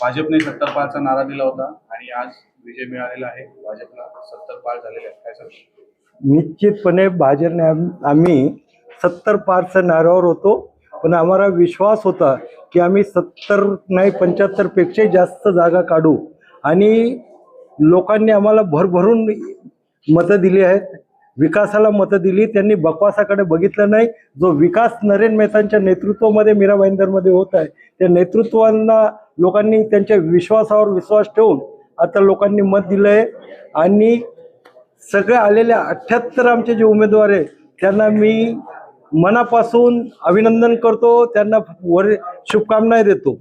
भाजपने सत्तर पारचा नारा दिला होता आणि आज विजय मिळालेला आहे. भाजपला सत्तर पार झालेले आहे काय सर निश्चितपणे भाजपने आम्ही सत्तर पारच्या नाऱ्यावर होतो. पण आम्हाला विश्वास होता की आम्ही सत्तर नाही पंच्याहत्तरपेक्षाही जास्त जागा काढू. आणि लोकांनी आम्हाला भरभरून मतं दिली आहेत. विकासाला मतं दिली. त्यांनी बकवासाकडे बघितलं नाही. जो विकास नरेंद्र मेहतांच्या नेतृत्वामध्ये मीरा भाईंदरमध्ये होत आहे त्या नेतृत्वांना लोकांनी त्यांच्या विश्वासावर विश्वास ठेवून आता लोकांनी मत दिलं आहे आणि सगळे आलेले अठ्ठ्याहत्तर आमचे जे उमेदवार आहे त्यांना मी मनापासून अभिनंदन करतो. त्यांना वर शुभकामना देतो.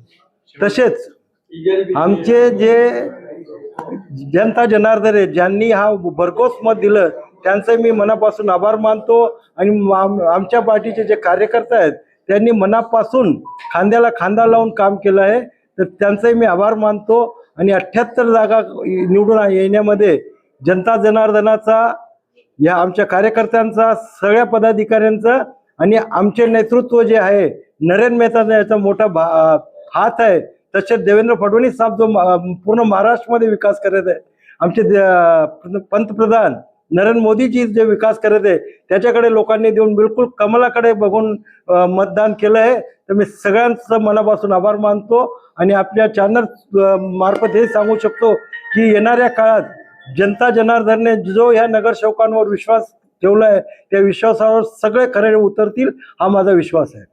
तसेच आमचे जे जनता जनार्दन आहे ज्यांनी हा भरघोस मत दिलं त्यांचं मी मनापासून आभार मानतो. आणि आमच्या पार्टीचे जे कार्यकर्ते आहेत त्यांनी मनापासून खांद्याला खांदा लावून काम केलं आहे. तर त्यांचंही मी आभार मानतो. आणि अठ्ठ्याहत्तर जागा निवडून येण्यामध्ये जनता जनार्दनाचा या आमच्या कार्यकर्त्यांचा सगळ्या पदाधिकाऱ्यांचा आणि आमचे नेतृत्व जे आहे नरेंद्र मेहता याचा मोठा भा हात आहे. तसेच देवेंद्र फडणवीस साहेब जो पूर्ण महाराष्ट्रामध्ये विकास करत आहे. आमचे पंतप्रधान नरेंद्र मोदीजी जे विकास करत आहे त्याच्याकडे लोकांनी देऊन बिलकुल कमलाकडे बघून मतदान केलं आहे. तर मी सगळ्यांचं मनापासून आभार मानतो आणि आपल्या चॅनल मार्फत हे सांगू शकतो की येणाऱ्या काळात जनता जनार्दनने जो ह्या नगरसेवकांवर विश्वास ठेवला आहे त्या विश्वासावर सगळे खरे उतरतील हा माझा विश्वास आहे.